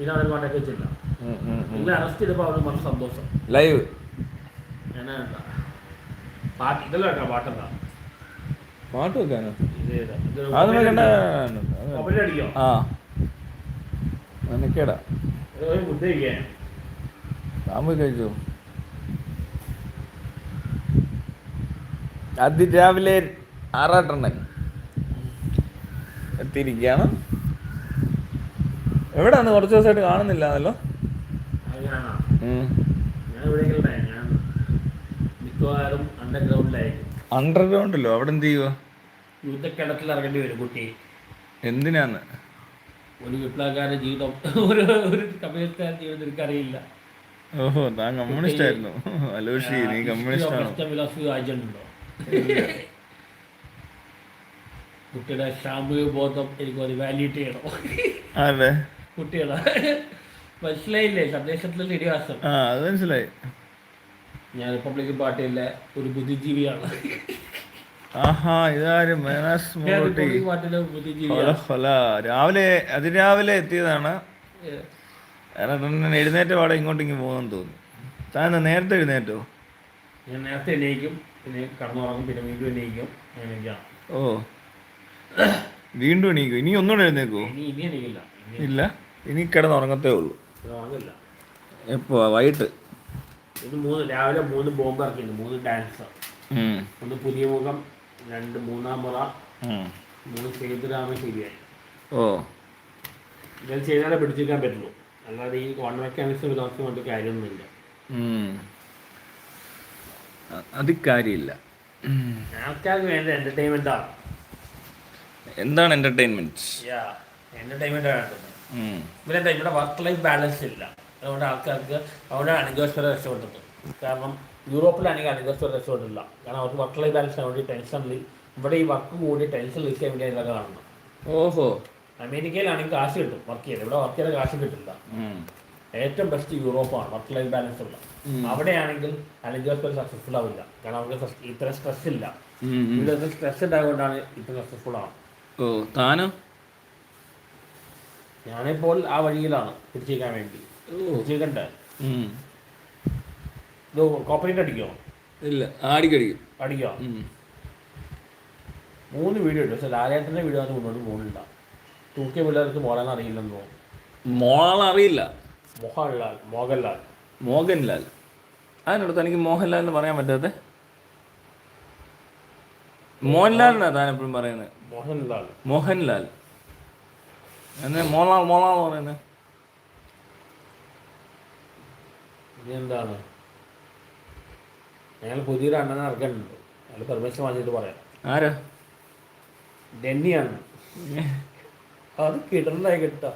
പിന്നെ അവർ കോൺടാക്ട് വെച്ചില്ല നിങ്ങൾ അറസ്റ്റ് ചെയ്തപ്പോൾ അവർ മനസ്സ് സന്തോഷം. ലൈവ് പാട്ട് ഇതല്ല കേട്ടോ പാട്ടെന്താ? പാട്ട് വെക്കാനോ? ആ. നിനക്കേടാ താമ്പ് കഴിച്ചു? അതിരാവിലെ ആറാട്ടെണ്ണൻ എത്തിയിരിക്കുകയാണ് എവിടെയാണ് കുറച്ച് ദിവസമായിട്ട് കാണുന്നില്ല എന്നല്ലോ അത് ഞാനാ ഞാൻ എവിടെയെങ്കിലും ഞാൻ കാണുന്നില്ല അണ്ടർഗ്രൗണ്ടിലായിരിക്കും അണ്ടർഗ്രൗണ്ടല്ലോ അവിടെ എന്ത് ചെയ്യുക യുദ്ധക്കിടത്തിൽ ഇറങ്ങേണ്ടി വരും കുട്ടി. എന്തിനാന്ന്? ഒരു വിപ്ലവക്കാരൻ ജീവിതം. ഒരു ഒരു കമ്മ്യൂണിസ്റ്റുകാരുടെ ജീവിതം എനിക്കറിയില്ല. ഓഹോ താൻ കമ്മ്യൂണിസ്റ്റ് ആയിരുന്നു അലോഷി നീ കമ്മ്യൂണിസ്റ്റ് ആണോ കുട്ടിയുടെ സാമൂഹിക ബോധം എനിക്ക് വാലിഡേറ്റ് ചെയ്യണം. അതെ. കുട്ടികളെ. മനസ്സിലായില്ലേ? സന്ദേശത്തിൽ ശരിവാസം ആ അത് മനസ്സിലായി. ഞാൻ റിപ്പബ്ലിക്കൻ പാർട്ടിയിലെ ഒരു ബുദ്ധിജീവിയാണ്. ആഹാ ഇതാരും? രാവിലെ അതിരാവിലെ എത്തിയതാണ്. എഴുന്നേറ്റ പാടെ ഇങ്ങോട്ട് ഇങ്ങ് പോകുന്നെന്ന് തോന്നുന്നു. താൻ നേരത്തെ എഴുന്നേറ്റോ? ഞാൻ നേരത്തെ എണീക്കും. പിന്നെ കടന്നുറങ്ങും. പിന്നെ വീണ്ടും എണീക്കും. അങ്ങനെയൊക്കെയാണ് ഓ. വീണ്ടും എണീക്കും? ഇനി ഒന്നും എഴുന്നേക്കോ ഇനി ഇനി എണീക്കില്ല. ഇല്ല. ഇനി കിടന്നുറങ്ങത്തേ ഉള്ളൂ. എപ്പോ? വൈകിട്ട്? ഇത് മൂന്ന് രാവിലെ മൂന്ന് ബോംബ് ഇറക്കിയിട്ടുണ്ട്. മൂന്ന് ഡാൻസർ ഒന്ന് പുതിയ മുഖം രണ്ട് മൂന്നാം മുറ മൂന്ന് സേതുരാമ ശരിയായി. ഓ. ഇതെല്ലാം ചെയ്താലേ പിടിച്ചിരിക്കാൻ പറ്റുള്ളൂ. അല്ലാതെ ഈ കോൺവെക്കാനിസം വിലാസം കൊണ്ട് കാര്യമൊന്നുമില്ല. അത് കാര്യമില്ല. ആൾക്കാർക്ക് വേണ്ട എന്റർടൈൻമെന്റ് ആണ്. എന്താണ് എന്റർടൈൻമെന്റ് യാ. എന്റർടൈൻമെന്റ് ഇവരെന്താ ഇവിടെ വർക്ക് ലൈഫ് ബാലൻസ് ഇല്ല. അതുകൊണ്ട് ആൾക്കാർക്ക് അവിടെ അണിഗോസ്വര രക്ഷപ്പെട്ടത് കാരണം യൂറോപ്പിലാണെങ്കിൽ അണിഗോസ്വര രക്ഷപ്പെട്ടില്ല കാരണം അവർക്ക് വർക്ക് ലൈഫ് ബാലൻസ് ആയതുകൊണ്ട് ടെൻഷൻ ഇവിടെ ഈ വർക്ക് കൂടി ടെൻഷൻ ലിസ്റ്റ് ചെയ്യാൻ വേണ്ടി ഇതൊക്കെ കാണണം ഓഹോ. അമേരിക്കയിലാണെങ്കിൽ കാശ് കിട്ടും വർക്ക് ചെയ്ത് ഇവിടെ വർക്ക് ചെയ്ത കാശ് കിട്ടില്ല. ഏറ്റവും ബെസ്റ്റ് യൂറോപ്പാണ് വർക്ക് ലൈഫ് ബാലൻസ് ഉള്ള അവിടെയാണെങ്കിൽ അലിജോസ്പെൽ സക്സസ്ഫുൾ ആവില്ല. കാരണം അവർക്ക് ഇത്ര സ്ട്രെസ് ഇല്ല. ഇവിടെ സ്ട്രെസ് ഉണ്ടായതുകൊണ്ടാണ് ഇത്ര സക്സസ്ഫുൾ ആവുന്നത്. ഓ താനോ? ഞാനിപ്പോൾ ആ വഴിയിലാണ് തിരിച്ചേക്കാൻ വേണ്ടി. പിടിച്ചേക്കണ്ടേ ഉം. ഇത് കോപ്പറേറ്റ് അടിക്കോ? ഇല്ല അടിക്കോ. മൂന്ന് വീഡിയോ ഉണ്ട്. പക്ഷെ ലാലേട്ടന്റെ വീഡിയോ അത് മുന്നോട്ട് പോകുന്നില്ല തൂക്കിയ പിള്ളേർക്ക് മോളാൻ അറിയില്ലെന്ന് തോന്നുന്നു. അറിയില്ല. മോഹൻലാൽ മോഹൻലാൽ. മോഹൻലാൽ. അതിനോട് തനിക്ക് മോഹൻലാൽ എന്ന് പറയാൻ പറ്റാതെ മോഹൻലാലിനാ താൻ എപ്പോഴും പറയുന്നത്? മോഹൻലാൽ. മോഹൻലാൽ. എന്നെ മോളാൾ മോളാൾ പറയുന്നത് എന്താണ്? ഞങ്ങൾ പുതിയൊരു അണ്ണനെ ഇറക്കുന്നുണ്ട് അയാൾ പെർമിഷൻ വാങ്ങിയിട്ട് പറയാം. ആരാ? ഡെന്നിയാണ്. അത് കിടന്നായി കിട്ടാ.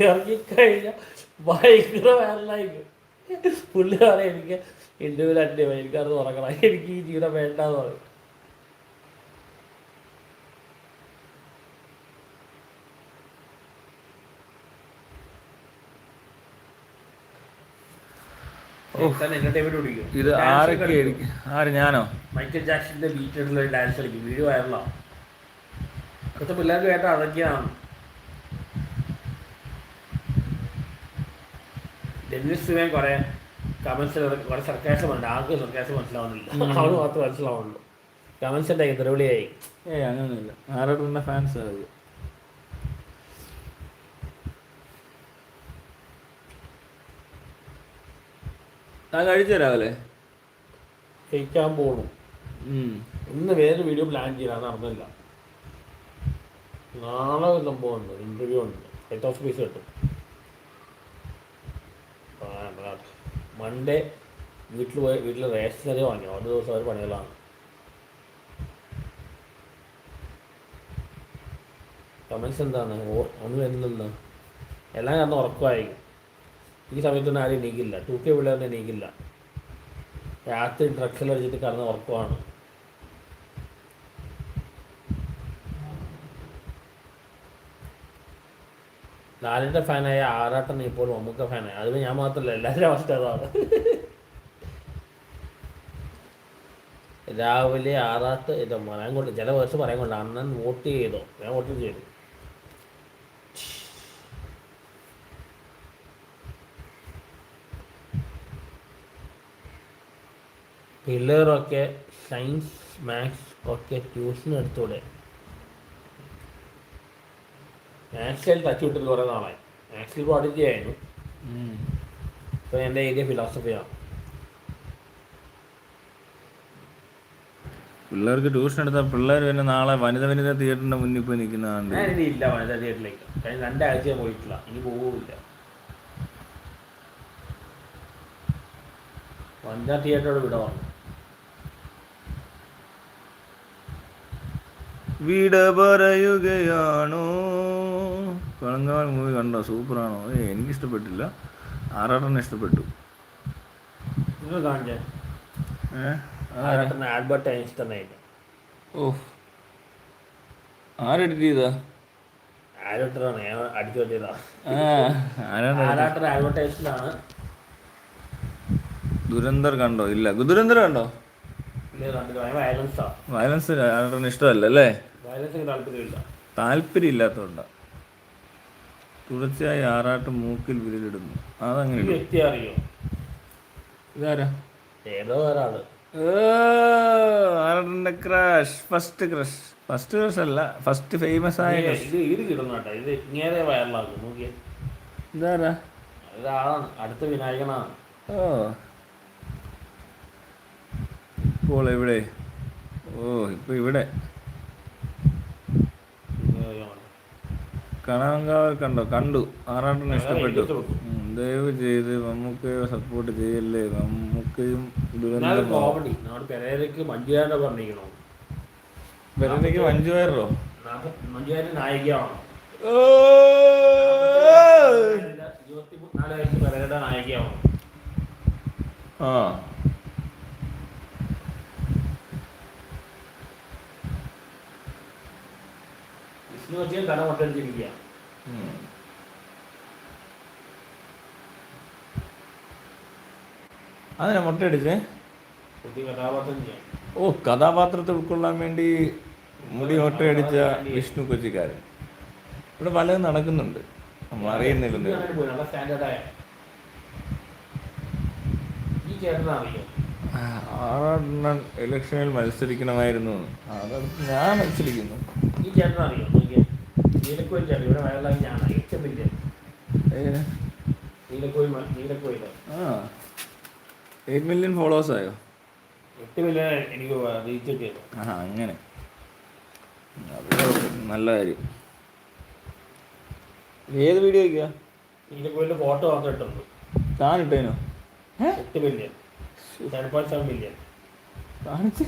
ഇറങ്ങിക്കഴിഞ്ഞാൽ ഭയങ്കര വയറലായിരിക്കും പുള്ളി പറയാം എനിക്ക് അറ്റൻഡ് ചെയ്യാം എനിക്കത് തുറക്കണം. എനിക്ക് ഈ ജീവിതം വേണ്ടെന്ന് പറയും. ഇത് ആരൊക്കെ ആര് ഞാനോ? മൈക്കൽ ജാക്സന്റെ ബീറ്റിലുള്ള ഡാൻസ് കളിക്കും. വീഡിയോ വൈറലാ ഇപ്പോഴത്തെ പിള്ളേർക്ക് കേട്ട അതൊക്കെയാണ്. ഡെന്നിസ് സിവൻ കുറെ കമൻസ് കുറെ സർക്കാസ് ഉണ്ട്. ആർക്കും സർക്കാസ് മനസ്സിലാവുന്നില്ല. അവന് മാത്രം മനസ്സിലാവുന്നുള്ളൂ. കമൻസ് ഉണ്ടായി തെരുവിളിയായി ഏയ് അങ്ങനെയൊന്നുമില്ല ആരോടുള്ള ഫാൻസ് അത്. താൻ കഴിച്ചു രാവിലെ കഴിക്കാൻ പോകണം ഇന്ന് വേറെ വീഡിയോ പ്ലാൻ ചെയ്യാൻ നടന്നില്ല. നാളെ സംഭവം ഉണ്ട് ഇന്റർവ്യൂ ഉണ്ട്. ഹെഡ് ഓഫ് ഓഫീസ് കിട്ടും മൺഡേ വീട്ടിൽ പോയി വീട്ടിൽ റേഷൻ കറി വാങ്ങി ഒരു ദിവസം അവർ പണികളാണ് കമൻസ് എന്താണ്? ഓ ഒന്നും വരുന്നില്ല എല്ലാം കണ്ട് ഉറക്കമായിരിക്കും ഈ സമയത്തൊന്നും ആരും നീക്കില്ല. ടു കെ പിള്ളേരൊന്നും എണീക്കില്ല രാത്രി ഡ്രഗ്സിൽ അടിച്ചിട്ട് കിടന്ന് ഉറക്കമാണ്. ലാലിന്റെ ഫാനായ ആറാട്ടൻ ഇപ്പോൾ മമ്മൂക്ക ഫാനായി. അതിൽ ഞാൻ മാത്രമല്ല എല്ലാവരും അവസ്ഥ അതാണ് രാവിലെ ആറാട്ട് ഇത് പറയാൻ കൊണ്ട് ചില വേഴ്സ് പറയാൻ കൊണ്ട് അണ്ണൻ വോട്ട് ചെയ്തോ? ഞാൻ വോട്ട് ചെയ്തു. പിള്ളേരൊക്കെ സയൻസ് മാത്സ് ഒക്കെ ട്യൂഷൻ എടുത്തൂടെ. മാത്സിൽ ടച്ച് വിട്ടിട്ട് കുറേ നാളായി മാത്സിൽ പഠിക്കുകയായിരുന്നു. ഇപ്പം എന്റെ ഏരിയ ഫിലോസഫിയാണ് പിള്ളേർക്ക് ട്യൂഷൻ എടുത്ത പിള്ളേർ പിന്നെ നാളെ വനിത വനിത തിയേറ്ററിന്റെ മുന്നിൽ പോയി നിൽക്കുന്നതാണ് ഞാൻ ഇനി ഇല്ല വനിത തിയേറ്ററിലേക്ക്. കഴിഞ്ഞ രണ്ടാഴ്ച ഞാൻ പോയിട്ടില്ല. ഇനി പോവില്ല വനിതാ തിയേറ്ററോട് വിട വിട പറയുകയാണോ? കളങ്കാവൽ മൂവി കണ്ടോ? സൂപ്പറാണോ? ഏ എനിക്ക് ഇഷ്ടപ്പെട്ടില്ല ആറാട്ടനെ ഇഷ്ടപ്പെട്ടു. ആൽബർട്ട് ഐൻസ്റ്റൈൻ ഓ ആരെഡിറ്റ് ചെയ്താ? ആരോട്ടറാണ്. ഞാൻ അടിച്ചു പറ്റിയതാ ആ. ആരാണ് ആരാട്ടർ ആണ് ദുരന്തർ കണ്ടോ? ഇല്ല. ദുരന്തർ കണ്ടോ? വയലൻസാ ഇഷ്ടമല്ല അല്ലേ? താല്പര്യം ഇല്ലാത്തതുകൊണ്ടാ. തുടർച്ചയായി ആറാട്ട് മൂക്കിൽ വിരലിടുന്നു. അതങ്ങനെ. വ്യക്തി അറിയോ? ഇതാരാ? ഏതോ ഒരാൾ. Crush first crush. First crush അല്ല ഫസ്റ്റ് ഫേമസ് ആയ ഇത്. ഇത് ഇങ്ങനെ വയറിലാക്കും നോക്കിയാ. ഇതാരാ? അടുത്ത വിനായകനാണ്. ഓ. ഇപ്പോൾ എവിടെ ഓ ഇപ്പൊ ഇവിടെ. കണാങ്കാവ് കണ്ടോ? കണ്ടു. ആറാട്ടിന് ഇഷ്ടപ്പെട്ടു. ദയവ് ചെയ്ത് നമുക്ക് സപ്പോർട്ട് ചെയ്യല്ലേ? നമുക്ക് പെരേരക്ക് മഞ്ജുവാരുടെ പറഞ്ഞിരിക്കണോ? വയസ്സ് നായികയാണ്? ആ. വിഷ്ണു വെച്ചാൽ തല മുട്ടടിച്ചിരിക്കുക ഉം. അതിനാ മുട്ടയടിച്ചേ ഓ കഥാപാത്രത്തെ ഉൾക്കൊള്ളാൻ വേണ്ടി മുടി മുട്ടയടിച്ച വിഷ്ണു കൊച്ചിക്കാരൻ. ഇവിടെ പലതും നടക്കുന്നുണ്ട്. നമ്മൾ അറിയുന്നില്ലെന്ന് ആറെണ്ണം ഇലക്ഷനിൽ മത്സരിക്കണമായിരുന്നു. അതടുത്ത് ഞാൻ മത്സരിക്കുന്നു. ഈ ചേട്ടൻ അറിയോ നോക്കിയേ നീലക്കോയിൽ ചേട്ടൻ ഇവിടെ വയറിലായി ഞാനാണ് ഏറ്റവും വലിയ നീലക്കോയിൽ നീലക്കോയിൽ ആ. എയ്റ്റ് മില്യൺ ഫോളോവേഴ്സ് ആയോ? എട്ട് മില്യൺ എനിക്ക് റീച്ച് കിട്ടിയത്. ആ അങ്ങനെ. നല്ല കാര്യം. ഏത് വീഡിയോ ഒക്കെയാ നീലക്കോയിലിന്റെ ഫോട്ടോ മാത്രം ഇട്ടുണ്ട് താൻ ഇട്ടേനോ? എട്ട് million. Seven point seven million കാണിച്ച്.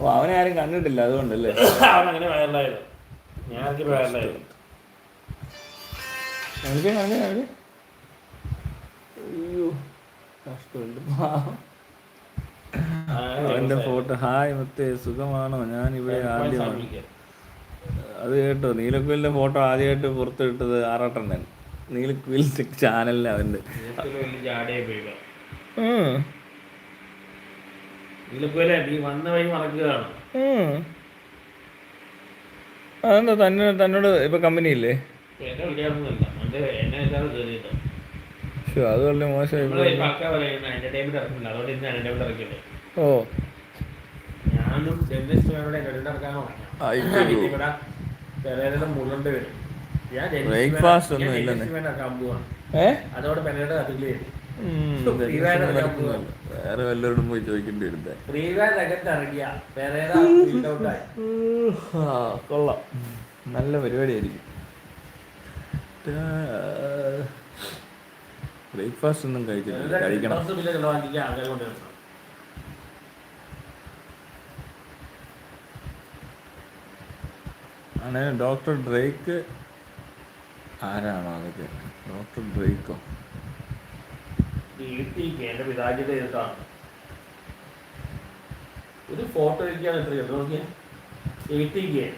ഓ അവനെ ആരും കണ്ടിട്ടില്ല അതുകൊണ്ടല്ലേ? അവൻ അങ്ങനെ വയറിലായത് വയറിലായത് കാണിച്ചേ അയ്യോ കഷ്ടമുണ്ട്. അവന്റെ ഫോട്ടോ ഹായ് മുത്തേ സുഖമാണോ? ഞാൻ ഇവിടെ ആദ്യമാണ്. അത് കേട്ടോ നീലക്കുയിലിന്റെ ഫോട്ടോ ആദ്യമായിട്ട് പുറത്തിട്ടത് ആറാട്ടണ്ണൻ നീലക്കുയിലിന്റെ ചാനലിൽ അവന്റെ നീ വന്ന വഴി മറക്കുകയാണ്. ഉം. അതെന്താ തന്നെ തന്നോട് ഇപ്പൊ കമ്പനി ഇല്ലേ? എന്നെ വിളിക്കാറൊന്നുമില്ല എന്റെ എന്നെ എല്ലാവരും കയറിയിട്ട് അത് വളരെ മോശമായി ഓ. ഞാനും Breakfast ഒന്നും ഇല്ലെന്നേ. അതോടെ കത്തിൽ വേറെ വല്ലവരോടും പോയി ചോദിക്കേണ്ടി വരും. കൊള്ളാം. നല്ല പരിപാടിയായിരിക്കും. ബ്രേക്ക്ഫാസ്റ്റ് ഒന്നും കഴിച്ചിട്ടില്ല കഴിക്കണം. അങ്ങനെ ഡോക്ടർ ഡ്രേക്ക് ആരാണോ അതൊക്കെ ഡോക്ടർ ഡ്രേക്കോ? വീട്ടിലേക്ക് എന്റെ പിതാജിയുടെ എഴുത്താണ് ഒരു ഫോട്ടോ ഇരിക്കാൻ എത്ര കേട്ടോ നോക്കിയാ. എയ്റ്റിക്ക്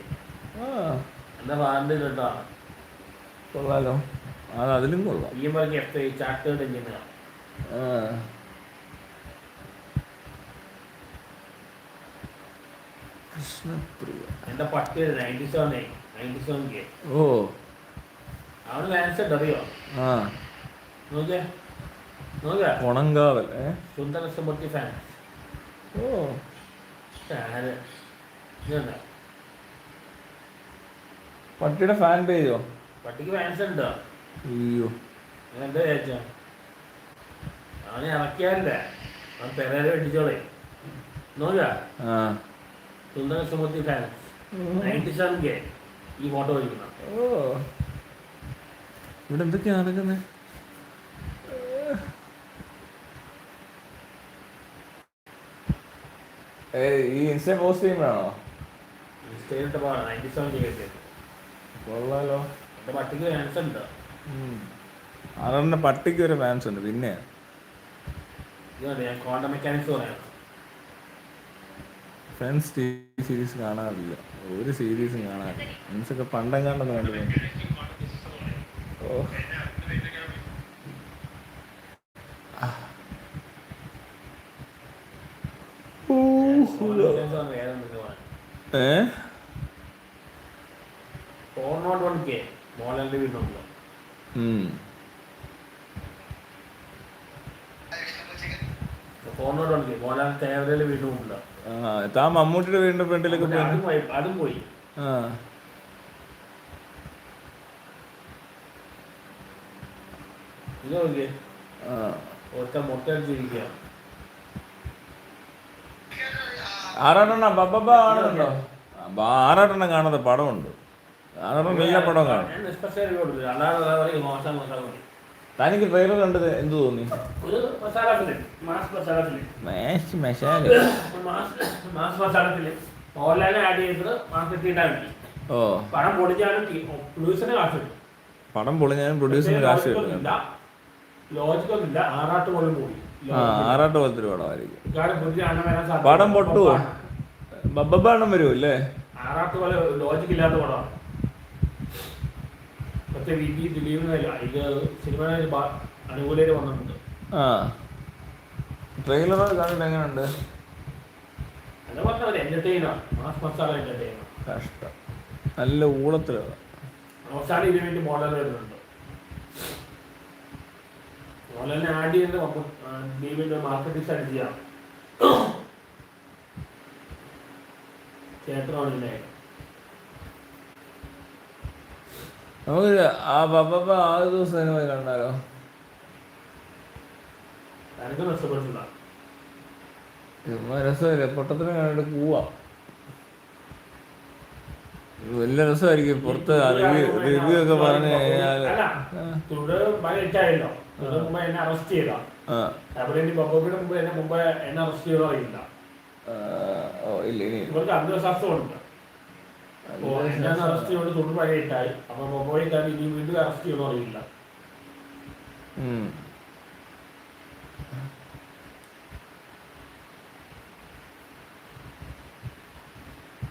ആ. എന്റെ വാറിന്റെ ചെയ്തിട്ടാണ് കൊള്ളാലോ. അത് അതിലും കൊള്ളാം. ഈ എം എഫ് ഐ ചാർട്ടേഡ് എഞ്ചിനാണ്. കൃഷ്ണപ്രിയ. എന്റെ പട്ടി ninety seven ninety seven K. ഓ. അവന് ലാൻസെറ്റ് അറിയോ? ആ. നോക്കിയേ. ഉണങ്കാവൽ സുന്ദര ഫാൻ ഓ പട്ടിയുടെ ഫാൻ പേജോ പട്ടിക്ക് ഫാൻസ് ഉണ്ടോ അയ്യോ ഞാൻ എന്താ വിചാരിച്ചോ അവനെ ഇറക്കിയാലില്ലേ അവൻ പെരേരെ വെട്ടിച്ചോളെ നോക്കുക ആ സുന്ദര സുമത്തി ഫാൻസ് നയന്റി സെവൻ കെ ഈ ഫോട്ടോ വയ്ക്കണം ഓ ഇവിടെ എന്തൊക്കെയാ നടക്കുന്നത് ഈ ഇൻസ്റ്റ പോസ്റ്റ് ചെയ്യുമ്പോഴാണോ കൊള്ളാലോ. എന്റെ പട്ടിക്ക് ഒരു ഫാൻസ് ഉണ്ട് പിന്നെ? ഫ്രണ്ട്സ് ടി വി സീരീസ് കാണാറില്ല. ഒരു സീരീസും കാണാറില്ല. ഫ്രണ്ട്സ് ഒക്കെ പണ്ടെങ്ങാണ്ടെന്ന് കണ്ടു ഓ. മോഹൻലാൽ തേവരയിലെ താൻ മമ്മൂട്ടിയുടെ വീടിന്റെ ഫ്രണ്ടിലൊക്കെ പോയി. അതും പോയി അതും പോയി. ആ. ഇത് നോക്കിയേ ആ. ഒറ്റ മുട്ട അടിച്ചിരിക്കുക ആറാട്ടെണ്ണ ബബ്ബ ആറാട്ടെണ്ണം. കാണാത്ത പടമുണ്ട്. ആറാട്ടെണ്ണം എല്ലാ പടവും കാണും. അല്ലാതെ മോശം തനിക്ക് ട്രെയിലർ കണ്ടത് എന്ത് തോന്നി? ഒരു masala film mass masala film mass masala. Mass mass masala film മോഹൻലാലിനെ ആഡ് ചെയ്തത് മാർക്കറ്റിട്ടാൽ മതി ഓ. പണം പൊളിഞ്ഞാലും പ്രൊഡ്യൂസറിന് കാശ് കിട്ടും പടം പൊളിഞ്ഞാലും പ്രൊഡ്യൂസറിന് കാശ് കിട്ടും. ലോജിക്കൊന്നുമില്ല ആറാട്ട് പോലും കൂടി ആ ആറാട്ട് പോലത്തെ ഒരു പടമായിരിക്കും പടം പൊട്ടുവോ ബബ്ബാണം വരുമല്ലേ ആറാട്ട് പോലെ ലോജിക്ക് ഇല്ലാത്ത പടമാണ്. മറ്റേ വി പി ദിലീപിനല്ല ഇത് സിനിമ അനുകൂലയിൽ വന്നിട്ടുണ്ട്. ആ. ട്രെയിലർ കണ്ടിട്ട് എങ്ങനെയുണ്ട്? പറഞ്ഞ ഒരു മാസ് മസാല കഷ്ടം. നല്ല ഊളത്തിലാണ് അവസാനം ഇതിനു വേണ്ടി മോഡൽ വരുന്നുണ്ട്. മോഡലിനെ ആഡ് ചെയ്യുന്നത് ദിലീപിന്റെ മാർക്കറ്റ് സ്ട്രാറ്റജി ചെയ്യാം. ക്ഷേത്രമാണില്ലേ നമുക്ക് ആ പപ്പ ആ ദിവസം തന്നെ പോയി കണ്ടാലോ? ചുമ്മാ രസമില്ല. പൊട്ടത്തിന് കണ്ടിട്ട് പോവാ. വലിയ രസമായിരിക്കും പുറത്ത് റിവ്യൂ ഒക്കെ പറഞ്ഞു ഓ ഇല്ല ഇനി ഇവർക്ക് അന്ധവിശ്വാസമുണ്ട് അപ്പോ എന്നെ അറസ്റ്റ് ചെയ്തുകൊണ്ട് തുടർ ഭയട്ടായി അപ്പൊ ബൊബോയെ കാര്യം ഇനി വീണ്ടും അറസ്റ്റ് ചെയ്തോ അറിയില്ല.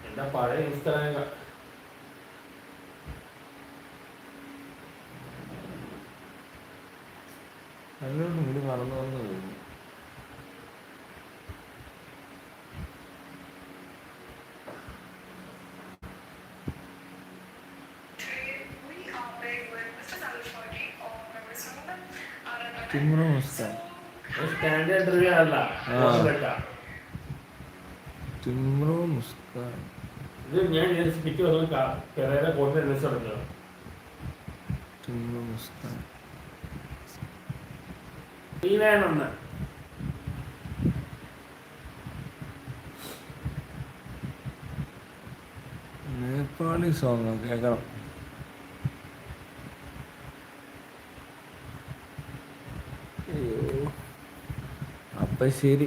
എന്റെ പഴയ ഇൻസ്റ്റാഗ്രാം മുടി മറന്നു വന്നു തോന്നുന്നു അല്ല ആ. തിമ്രോ ഇത് ഞാൻ പെരേരെ നേപ്പാളി സോങ് കേൾക്കണം അയ്യോ. അപ്പൊ ശരി.